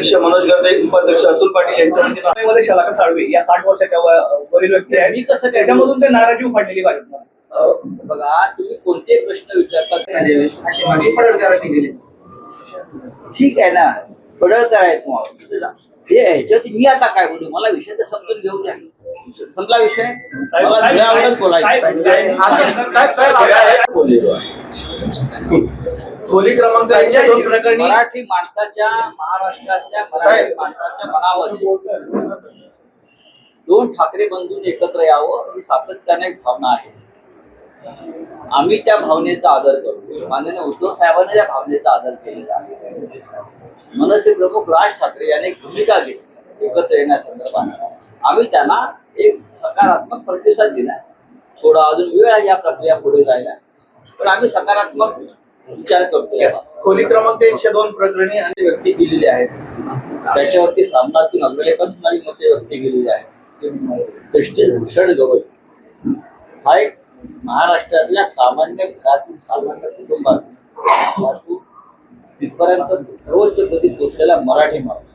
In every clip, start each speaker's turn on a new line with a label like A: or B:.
A: अध्यक्ष मनोज गर्दे उपाध्यक्ष अतुल पाटील यांच्या वतीनं
B: मध्ये शलाका साळवे या साठ वर्षाच्या व- वरील व्यक्ती आहे
C: मी कसं काय-
B: त्याच्यामधून ते नाराजी उफाडलेली भाजपला
C: अ, बघा तुम्ही कोणते प्रश्न विचारता
D: पडळकरांनी
C: ठीक आहे ना बदल करायचं मग. हे ह्याच्यात मी आता काय बोलू मला विषय तर समजून घेऊ द्या संपला विषय मला
B: साहेब,
C: बोलायचं
A: खोली क्रमांक एकशे दोन प्रकरणी
C: मराठी माणसाच्या महाराष्ट्राच्या मराठी माणसाच्या मनामध्ये दोन ठाकरे बंधूंनी एकत्र यावं ही सातत्याने एक भावना आहे. आम्ही त्या भावनेचा आदर करतो. माननीय उद्धव साहेबांनी त्या भावनेचा आदर केलेला आहे. मनसे प्रमुख राज ठाकरे यांनी एक भूमिका घेतली एकत्र येण्यासंदर्भात. आम्ही त्यांना एक सकारात्मक प्रतिसाद दिला थोडा अजून वेळ आहे या प्रक्रिया पुढे जायला. पण आम्ही सकारात्मक विचार करतोय
A: खोली क्रमांक एकशे दोन प्रकरणी आणि
C: व्यक्ती केलेली आहेत. त्याच्यावरती सामनातून अग्रलेखातून व्यक्ती व्यक्त केलेली आहे जस्टिस भूषण गवई. हा एक महाराष्ट्रातल्या सामान्य घरातून सामान्य कुटुंबातून तिथपर्यंत सर्वोच्च पदी पोचलेला मराठी माणूस.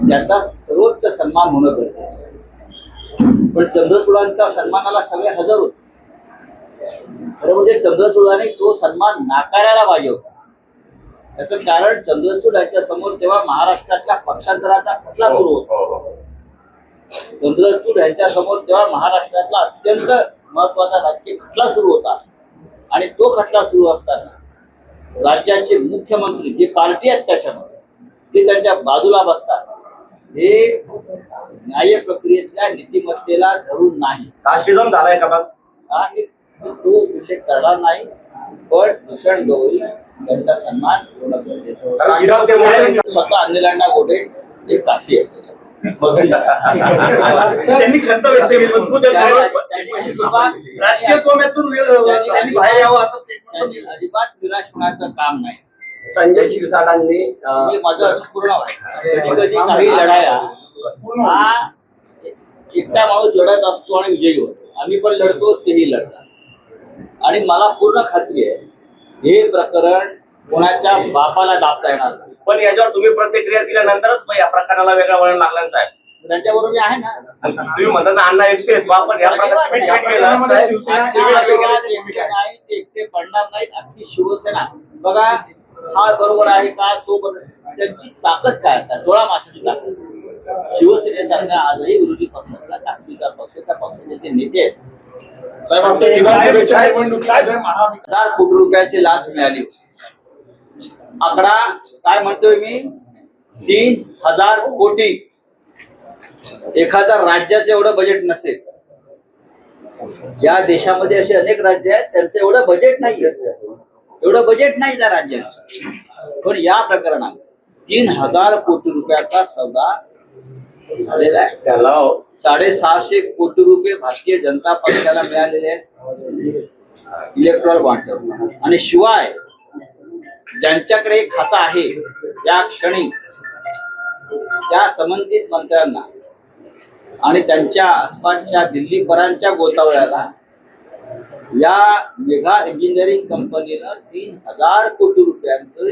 C: त्याचा सर्वोच्च सन्मान होणं गरजेचं पण चंद्रचूडांच्या सन्मानाला सगळे हजर होते. खरं म्हणजे चंद्रचूडाने तो सन्मान नाकारायला पाहिजे होता. त्याचं कारण चंद्रचूड यांच्या समोर तेव्हा महाराष्ट्रातल्या पक्षांतराचा खटला सुरू होता. चंद्रचूड यांच्या समोर तेव्हा महाराष्ट्रातला अत्यंत महत्त्वाचा राजकीय खटला सुरू होता. आणि तो खटला सुरू असताना राज्याचे मुख्यमंत्री जे पार्टी आहेत त्याच्यामध्ये ते त्यांच्या बाजूला बसतात हे न्याय प्रक्रियेतल्या नीतिमत्तेला धरून नाही.
A: कास्टिझम झालाय का
C: आणि तो उल्लेख करणार नाही पण भूषण गवई यांचा सन्मान होणं गरजेचं स्वतः अनिलांना गोडे एक काफी आहे
A: त्यांनी खंत व्यक्त केली. पण तू त्या
C: त्यांनी-
A: राजकीय कोम्यातून वे- त्यांनी बाहेर यावं असं
C: त्यांनी
A: statement
C: अजिबात निराश होण्याचं काम नाही.
D: संजय शिरसाटांनी
C: हे माझं पूर्ण कधी काही लढाया हा एकटा माणूस लढत असतो आणि विजयी होतो. आम्ही पण लढतो तेही लढतात. आणि मला पूर्ण खात्री आहे हे प्रकरण कोणाच्या बापाला दाबता येणार नाही.
E: पण याच्यावर तुम्ही प्रतिक्रिया दिल्यानंतरच मग या प्रकरणाला वेगळं वळण लागलं साहेब
C: त्यांच्याबरोबर मी आहे ना.
E: तुम्ही म्हणता या प्रकरणात
A: शिवसेना
C: एकटे नाहीत, एकटे पडणार नाहीत अख्खी शिवसेना. बघा हा बरोबर आहे का तो बरोबर त्यांची ताकद काय डोळा माशाची ताकद. शिवसेनेसारख्या आजही विरोधी पक्षातला ताकदीचा पक्ष त्या पक्षाचे जे नेते आहेत
A: साहेब असं विधानसभेच्या निवडणुकीमध्ये
C: हजार कोटी रुपयाची लाच मिळाली. आकडा काय म्हणतोय मी? तीन हजार कोटी. एखाद्या राज्याचं एवढं बजेट नसेल. या देशामध्ये असे अनेक राज्य आहेत त्यांचं एवढं बजेट नाही एवढं बजेट नाही त्या राज्याचं. पण या प्रकरणात तीन हजार कोटी रुपयाचा सौदा झालेला आहे.
E: त्याला
C: साडेसहाशे कोटी रुपये भारतीय जनता पक्षाला मिळालेले आहेत. इलेक्ट्रॉल बॉन्डवर आणि शिवाय ज्यांच्याकडे खातं आहे त्या क्षणी त्या संबंधित मंत्र्यांना आणि त्यांच्या आसपासच्या दिल्लीपरांच्या गोतावळ्याला या मेघा इंजिनिअरिंग कंपनीनं तीन हजार कोटी रुपयांचं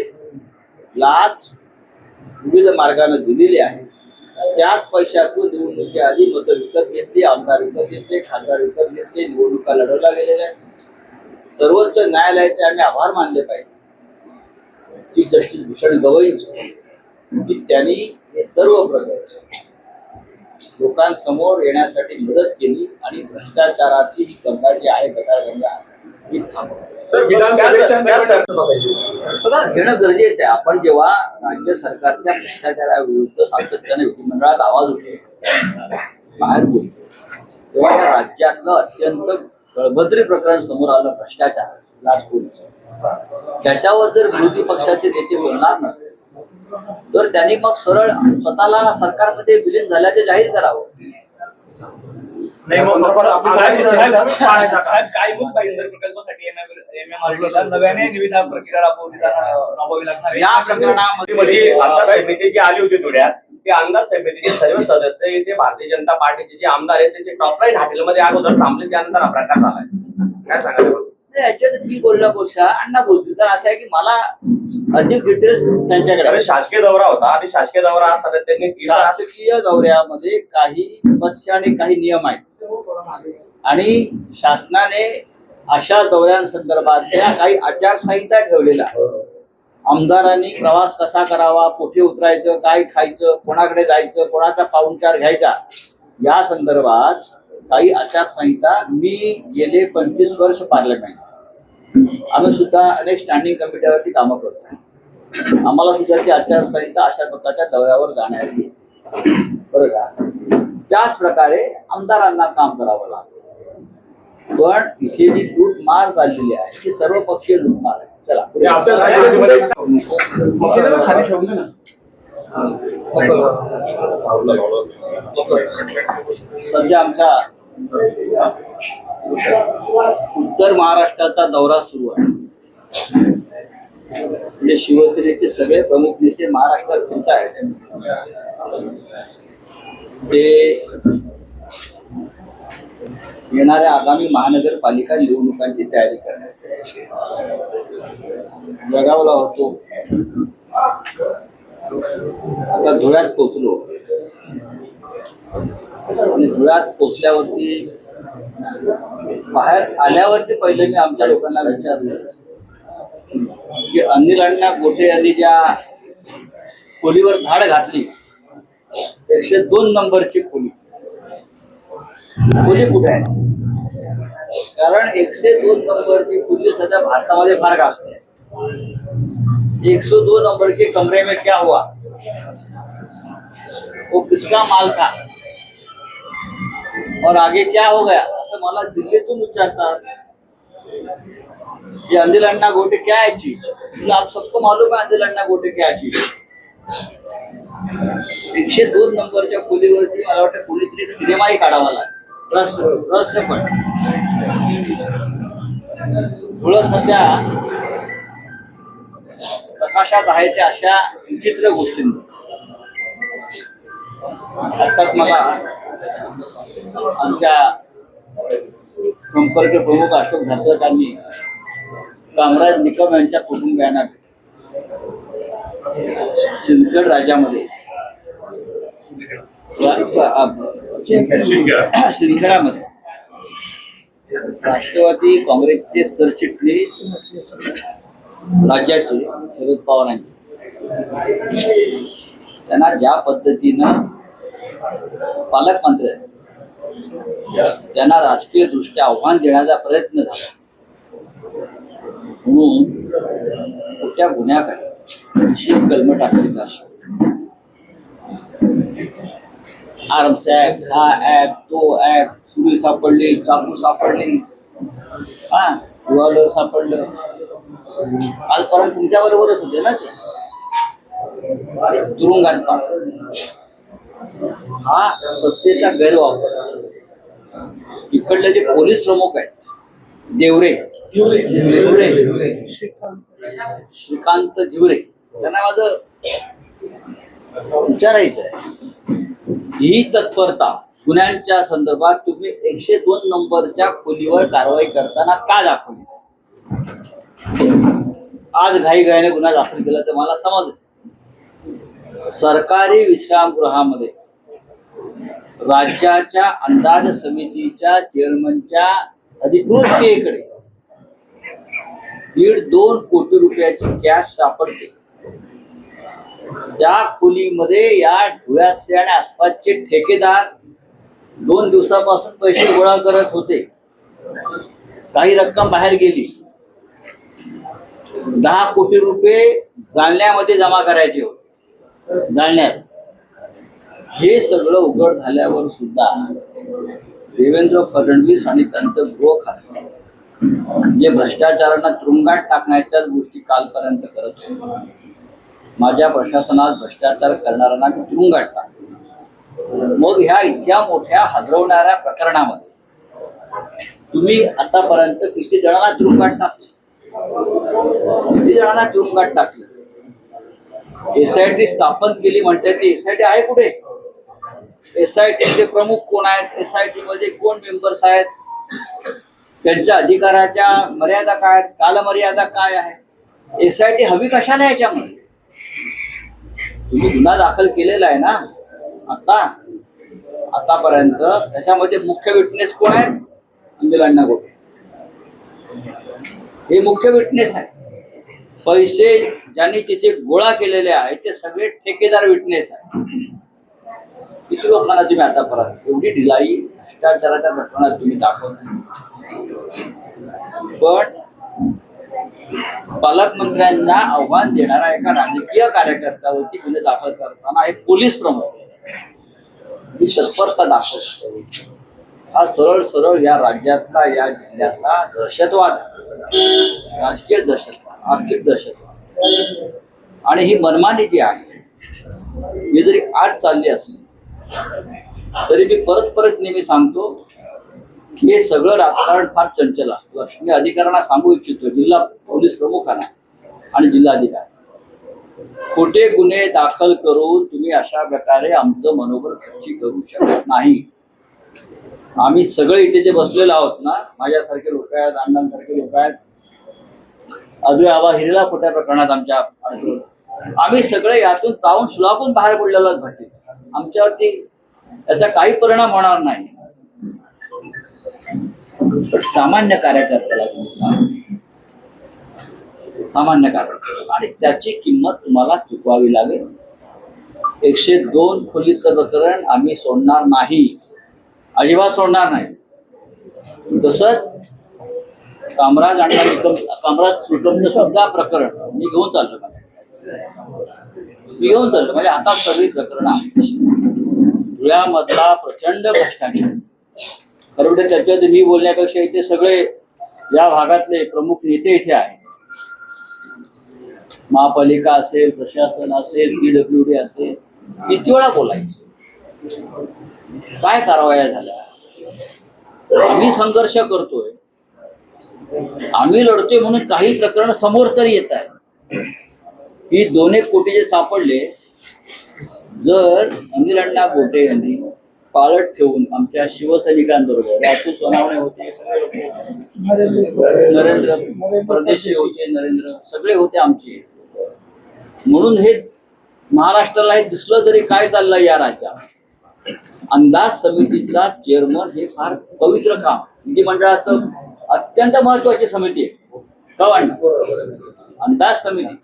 C: लाच विविध मार्गाने दिलेली आहे. त्याच पैशातून निवडणुकीआधी मतं विकत घेतली आमदार विकत घेतले खासदार विकत घेतले निवडणुका लढवल्या गेलेल्या सर्वोच्च न्यायालयाचे आम्ही आभार मानले पाहिजे. चीफ जस्टिस भूषण गवईंचे की त्यांनी हे सर्व प्रकार लोकांसमोर येण्यासाठी मदत केली आणि भ्रष्टाचाराची ही गंगा जी आहे गटारगंगा आहे.
A: सर विधानसभेच्या
C: घेणं गरजेचं आहे. आपण जेव्हा राज्य सरकारच्या भ्रष्टाचाराविरुद्ध सातत्याने विधिमंडळात आवाज उठवतो बाहेर बोलतो तेव्हा या राज्यातलं अत्यंत कळभद्री प्रकरण समोर आलं भ्रष्टाचार लाचखोरीचं त्याच्यावर जर विरोधी पक्षाचे नेते बोलणार नसते तर त्यांनी मग सरळ स्वतःला सरकारमध्ये विलीन झाल्याचे जाहीर करावं.
B: नव्याने निविदा प्रक्रिया राबवली जाणार- राबवावी लागणार आहे.
C: या प्रकरणामध्ये
E: मध्ये अंदाज समिती जी आली होती ते अंदाज समितीचे सर्व सदस्य इथे भारतीय जनता पार्टीचे जे आमदार आहेत त्याचे हॉटेलमध्ये अगोदर थांबले त्यानंतर हा प्रकार झालाय काय सांगायला
C: नाही, याच्यात मी बोलण्यापेक्षा अण्णा बोलतील तर असं आहे की मला अधिक डिटेल्स त्यांच्याकडे.
E: शासकीय दौरा होता. आणि शासकीय दौरा इथं आज
C: शासकीय दौऱ्यामध्ये काही पथ्य आणि काही नियम आहेत. आणि शासनाने अशा दौऱ्यांसंदर्भातल्या काही आचारसंहिता ठेवलेल्या आमदारांनी प्रवास कसा करावा कुठे उतरायचं काय खायचं कोणाकडे जायचं कोणाचा पाहुणचार घ्यायचा या संदर्भात काही आचारसंहिता मी गेले पंचवीस वर्ष पार्लमेंट. आम्ही सुद्धा अनेक स्टँडिंग कमिटीवरती कामं करतो. आम्हाला सुद्धा ती आचारसंहिता अशा प्रकारच्या दौऱ्यावर जाण्याची आहे. बरं का? त्याच प्रकारे आमदारांना काम करावं लागतं पण इथे जी लूटमार चाललेली आहे ती सर्वपक्षीय लूटमार आहे. चला पुढे.
A: खाली ठेवून दे ना.
C: सध्या आमचा उत्तर महाराष्ट्राचा दौरा सुरू आहे. म्हणजे शिवसेनेचे सगळे प्रमुख नेते महाराष्ट्रात फिरत आहेत ते येणाऱ्या आगामी महानगरपालिका निवडणुकांची तयारी करण्यास जगावला होतो. आता धुळ्यात पोचलो. आणि धुळ्यात पोचल्यावरती बाहेर आल्यावरती पहिले मी आमच्या लोकांना विचारलं की अनिल अण्णा गोटे यांनी ज्या खोलीवर धाड घातली एकशे दोन नंबरची खोली. खोली कुठे आहे? कारण एकशे दोन नंबरची खोली सध्या भारतामध्ये फार गाजते एक सौ दो नंबर के कमरे में क्या हुआ? वो किसका माल था? और आगे क्या हो गया? असं मला दिल्लीतून विचारतात. ये अंदिल अन्ना गोटे क्या है चीज़? आप सबको मालूम है अंदिल अंडा गोटे क्या चीज़? एकशे दोन नंबरच्या खोलीवरती मला वाटतं कोणीतरी एक सिनेमाही काढावा लागेल. रहस्य रहस्य पण थोडं सध्या प्रकाशात आहे त्या अशा विचित्र गोष्टींवर आताच मला आमच्या संपर्क प्रमुख अशोक झारकरांनी कामराज निकम यांच्या कुटुंबियांना सिंदखेड राज्यामध्ये सिंदखेडामध्ये राष्ट्रवादी काँग्रेसचे सरचिटणीस राज्याचे शरद पवारांचे. त्यांना ज्या पद्धतीनं पालकमंत्री त्यांना राजकीय दृष्ट्या आव्हान देण्याचा प्रयत्न झाला. म्हणून मोठ्या गुन्ह्याकडे निश्चित कलम टाकलेला असतो आर्म्स ऍक्ट हा ऍक्ट तो ऍक्ट सुरी सापडली चाकू सापडली. हा रिव्हॉल्वर सापडलं. कालपर्यंत तुमच्या बरोबरच होते ना ते? तुरुंगात पाठवलं. हा सत्तेचा गैरवापर. इकडले जे पोलीस प्रमुख आहेत देवरे. देवरे. श्रीकांत धिवरे त्यांना माझं विचारायचं आहे ही तत्परता गुन्ह्यांच्या संदर्भात तुम्ही एकशे दोन नंबरच्या खोलीवर कारवाई करताना का दाखवली? आज घाईघाईने गुन्हा दाखल केला तर मला समजलं सरकारी विश्रामगृहामध्ये राज्याच्या अंदाज समितीच्या चेअरमनच्या अधिकृत दीड दोन कोटी रुपयाची कॅश सापडते. त्या खोलीमध्ये या धुळ्यातले आणि आसपासचे ठेकेदार दोन दिवसापासून पैसे गोळा करत होते काही रक्कम बाहेर गेली. दहा कोटी रुपये जालन्यामध्ये जमा करायचे होते. जालन्यात. हे सगळं उघड झाल्यावर सुद्धा देवेंद्र फडणवीस आणि त्यांचं गृह खातं जे भ्रष्टाचारांना तुरुंगात टाकण्याच्याच गोष्टी कालपर्यंत करत होते. माझ्या प्रशासनात भ्रष्टाचार करणाऱ्यांना मी तुरुंगात टाकतो मग ह्या इतक्या मोठ्या हादरवणाऱ्या प्रकरणामध्ये तुम्ही आतापर्यंत किती जणांना तुरुंगात टाकलं किती जणांना तुरुंगात टाकलं एसआयटी स्थापन केली म्हणते ती एसआयटी आहे कुठे? एसआयटीचे प्रमुख कोण आहेत? एसआयटी मध्ये कोण मेंबर्स आहेत? त्यांच्या अधिकाराच्या मर्यादा काय आहेत? कालमर्यादा काय आहे? एस आय टी हवी कशाला याच्यामध्ये? तुम्ही गुन्हा दाखल केलेला आहे ना? आता? आतापर्यंत. त्याच्यामध्ये मुख्य विटनेस कोण आहे? अंजल अण्णा गोटे. हे मुख्य विटनेस आहे. पैसे ज्यांनी तिथे गोळा केलेले आहेत ते सगळे ठेकेदार विटनेस आहे किती लोकांना तुम्ही आतापर्यंत एवढी ढिलाई भ्रष्टाचाराच्या प्रकरणात तुम्ही दाखवता पण पालकमंत्र्यांना आव्हान देणारा एका राजकीय कार्यकर्त्यावरती गुन्हे दाखल करताना एक पोलीस प्रमुख ही तत्परता दाखवतो हा सरळ सरळ या राज्यातला या जिल्ह्यातला दहशतवाद राजकीय दहशतवाद आर्थिक दहशतवाद. आणि ही मनमानी जी आहे ही जरी आज चालली असली तरी मी परत परत नेहमी सांगतो हे सगळं राजकारण फार चंचल असतं. मी अधिकाऱ्यांना सांगू इच्छितो जिल्हा पोलीस प्रमुखांना आणि जिल्हाधिकारी. खोटे गुन्हे दाखल करून तुम्ही अशा प्रकारे आमचं मनोबल खर्ची करू शकत नाही. आम्ही सगळे इथे जे बसलेलो आहोत ना माझ्यासारखे लोक आहेत अण्णांसारखे लोक आहेत अजून आबा हिरला खोट्या प्रकरणात आमच्या आम्ही सगळे यातून जाऊन सुलापून बाहेर पडलेलो आहोत आमच्यावरती याचा काही परिणाम होणार नाही. पण सामान्य कार्यकर्त्याला सामान्य कार्यकर्ता. आणि त्याची किंमत तुम्हाला चुकवावी लागेल. एकशे दोन खोलीचं प्रकरण आम्ही सोडणार नाही. अजिबात सोडणार नाही. तसंच कामराज आणि कामराज सुकमचं सुद्धा प्रकरण मी घेऊन चाललो. मी घेऊन चाललो. म्हणजे आता सगळी प्रकरण आहे धुळ्यामधला प्रचंड भ्रष्टाचार. खरं तर त्याच्यात मी बोलण्यापेक्षा इथे सगळे या भागातले प्रमुख नेते इथे आहेत. महापालिका असेल प्रशासन असेल पीडब्ल्यू डी असेल किती वेळा बोलायचं? काय कारवाया झाल्या? आम्ही संघर्ष करतोय. आम्ही लढतोय म्हणून काही प्रकरण समोर तरी येत आहे ही दोन एक कोटी जे सापडले. जर अनिल अण्णा गोटे यांनी पाळत ठेवून आमच्या शिवसैनिकांबरोबर राजू सोनावणे होते सगळे नरेंद्र परदेशी होते नरेंद्र सगळे होते आमचे. म्हणून हे महाराष्ट्राला हे दिसलं तरी काय चाललंय या राज्यात? अंदाज समितीचा चेअरमन हे फार पवित्र काम. विधिमंडळाचं अत्यंत महत्वाची समिती आहे. का अंदाज समिती.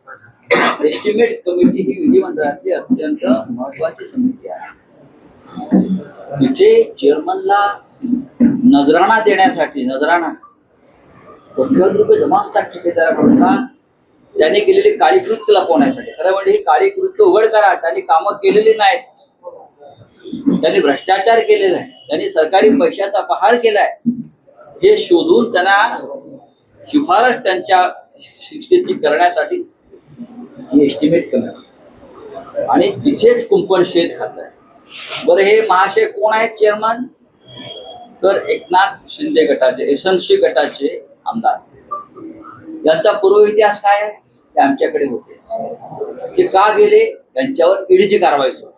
C: एस्टिमेट कमिटी ही विधिमंडळातली अत्यंत महत्वाची समिती आहे. तिथे चेअरमनला नजराणा देण्यासाठी नजराणा. कोट्यवधी रुपये जमा होतात ठेकेदाराकडून का केलेली काळी कृत्य लपवण्यासाठी. खरं म्हणजे ही काळी कृत्य उघड करा. त्यांनी कामं केलेली नाहीत. त्यांनी भ्रष्टाचार केलेला आहे. त्यांनी सरकारी पैशाचा पहार केलाय. हे शोधून त्यांना शिफारस त्यांच्या शिक्षेची करण्यासाठी एस्टिमेट करणार. आणि तिथेच कुंपण शेत खात आहे बरं हे महाशय कोण आहेत चेअरमन तर एकनाथ शिंदे गटाचे एसएनसी गटाचे आमदार. यांचा पूर्व इतिहास काय आहे? ते आमच्याकडे होते. ते का गेले? त्यांच्यावर ईडीची कारवाई सुरू.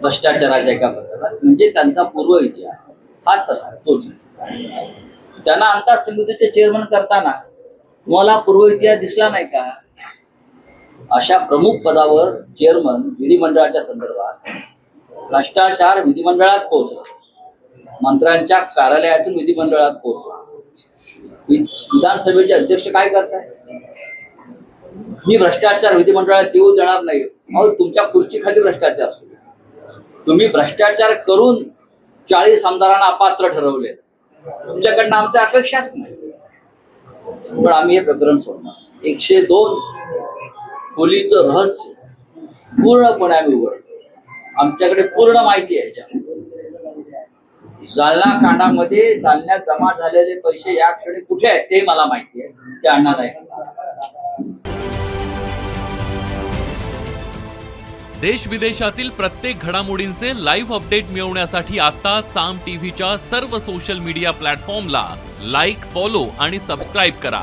C: भ्रष्टाचाराच्या एका प्रकारात म्हणजे त्यांचा पूर्व इतिहास. हा तसा तोच. त्यांना अंदाज समितीचे चेअरमन करताना तुम्हाला पूर्व इतिहास दिसला नाही का? अशा प्रमुख पदावर चेअरमन विधिमंडळाच्या संदर्भात भ्रष्टाचार विधिमंडळात पोहोचला. मंत्र्यांच्या कार्यालयातून विधिमंडळात पोहोचला. विधानसभेचे अध्यक्ष काय करताय? मी भ्रष्टाचार विधिमंडळात येऊ देणार नाही. अहो तुमच्या खुर्चीखाली भ्रष्टाचार असतो. तुम्ही भ्रष्टाचार करून चाळीस आमदारांना अपात्र ठरवले. तुमच्याकडनं आमच्या अपेक्षाच नाही. पण आम्ही हे प्रकरण सोडणार. एकशे दोन खोलीचं रहस्य पूर्णपणे आम्ही उघडतो. आमच्याकडे पूर्ण माहिती आहे याच्या जालना कांडामध्ये जालन्यात जमा झालेले पैसे या क्षणी कुठे आहेत ते मला माहिती आहे. ते आणणार आहे
F: देश विदेशातील प्रत्येक घडामोडींचे लाईव्ह अपडेट मिळवण्यासाठी आता साम टीव्हीच्या सर्व सोशल मीडिया प्लॅटफॉर्मला लाईक फॉलो आणि सबस्क्राईब करा.